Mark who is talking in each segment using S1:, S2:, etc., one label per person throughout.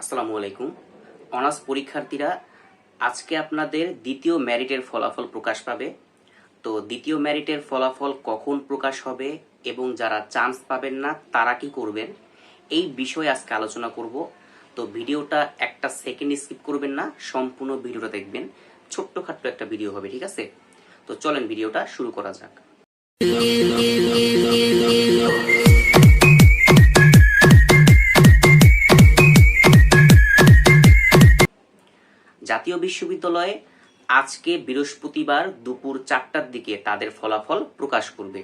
S1: আসসালামু আলাইকুম। অনার্স পরীক্ষার্থীরা, আজকে আপনাদের দ্বিতীয় ম্যারিটের ফলাফল প্রকাশ পাবে। তো দ্বিতীয় ম্যারিটের ফলাফল কখন প্রকাশ হবে এবং যারা চান্স পাবেন না, তারা কি করবেন, এই বিষয়ে আজকে আলোচনা করব। তো ভিডিওটা একটা সেকেন্ড স্কিপ করবেন না, সম্পূর্ণ ভিডিওটা দেখবেন। ছোট্টখাট্ট একটা ভিডিও হবে, ঠিক আছে? তো চলেন ভিডিওটা শুরু করা যাক। জাতীয় বিশ্ববিদ্যালয়ে আজকে বৃহস্পতিবার দুপুর চারটার দিকে তাদের ফলাফল প্রকাশ করবে।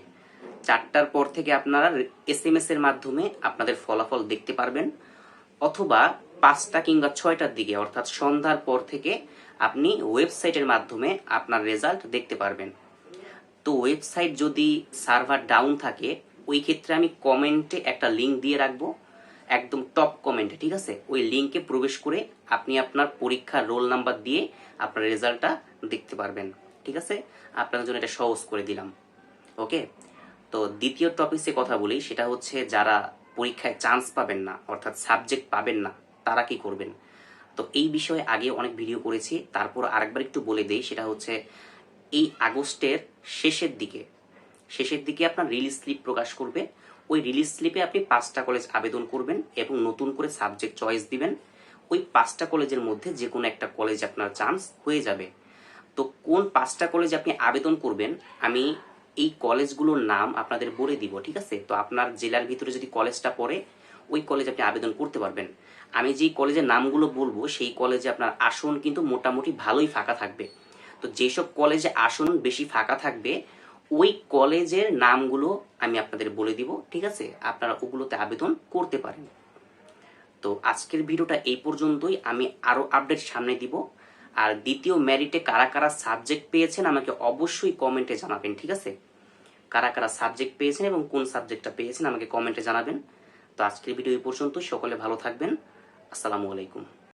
S1: চারটার পর থেকে আপনারা এস এম এস এর মাধ্যমে আপনাদের ফলাফল দেখতে পারবেন, অথবা পাঁচটা কিংবা ছয়টার দিকে, অর্থাৎ সন্ধ্যার পর থেকে আপনি ওয়েবসাইটের মাধ্যমে আপনার রেজাল্ট দেখতে পারবেন। তো ওয়েবসাইট যদি সার্ভার ডাউন থাকে, ওই ক্ষেত্রে আমি কমেন্টে একটা লিংক দিয়ে রাখব। একদম টপ কমেন্টে ঠিক আছে? ওই লিঙ্কে প্রবেশ করে আপনি আপনার পরীক্ষার রোল নাম্বার দিয়ে আপনার রেজাল্টটা দেখতে পারবেন, ঠিক আছে? আপনার জন্য এটা সহজ করে দিলাম ওকে তো দ্বিতীয় টপিক্সে কথা বলি, সেটা হচ্ছে যারা পরীক্ষায় চান্স পাবেন না, অর্থাৎ সাবজেক্ট পাবেন না, তারা কি করবেন? তো এই বিষয়ে আগে অনেক ভিডিও করেছি, তারপর আরেকবার একটু বলে দেই, সেটা হচ্ছে এই আগস্টের শেষের দিকে শেষের দিকে আপনার রিলিজ স্লিপ প্রকাশ করবে। ওই রিলিজ স্লিপে আপনি পাঁচটা কলেজ আবেদন করবেন এবং নতুন করে সাবজেক্ট চয়েস দিবেন। ওই পাঁচটা কলেজের মধ্যে যে কোনো একটা কলেজ আপনার চান্স হয়ে যাবে। তো কোন পাঁচটা কলেজ আপনি আবেদন করবেন, আমি এই কলেজগুলোর নাম আপনাদের বলে দিব, ঠিক আছে? তো আপনার জেলার ভিতরে যদি কলেজটা পড়ে, ওই কলেজে আপনি আবেদন করতে পারবেন। আমি যেই কলেজের নামগুলো বলব, সেই কলেজে আপনার আসন কিন্তু মোটামুটি ভালোই ফাঁকা থাকবে। তো যেসব কলেজে আসন বেশি ফাঁকা থাকবে ওই কলেজের নামগুলো আমি আপনাদের বলে দিব, ঠিক আছে? আপনারা ওগুলোতে আবেদন করতে পারেন। তো আজকের ভিডিওটা এই পর্যন্তই। আমি আরও আপডেট সামনে দিব। আর দ্বিতীয় ম্যারিটে কারা কারা সাবজেক্ট পেয়েছেন আমাকে অবশ্যই কমেন্টে জানাবেন, ঠিক আছে? কারা কারা সাবজেক্ট পেয়েছেন এবং কোন সাবজেক্টটা পেয়েছেন আমাকে কমেন্টে জানাবেন। তো আজকের ভিডিও এই পর্যন্ত সকলে ভালো থাকবেন। আসসালামু আলাইকুম।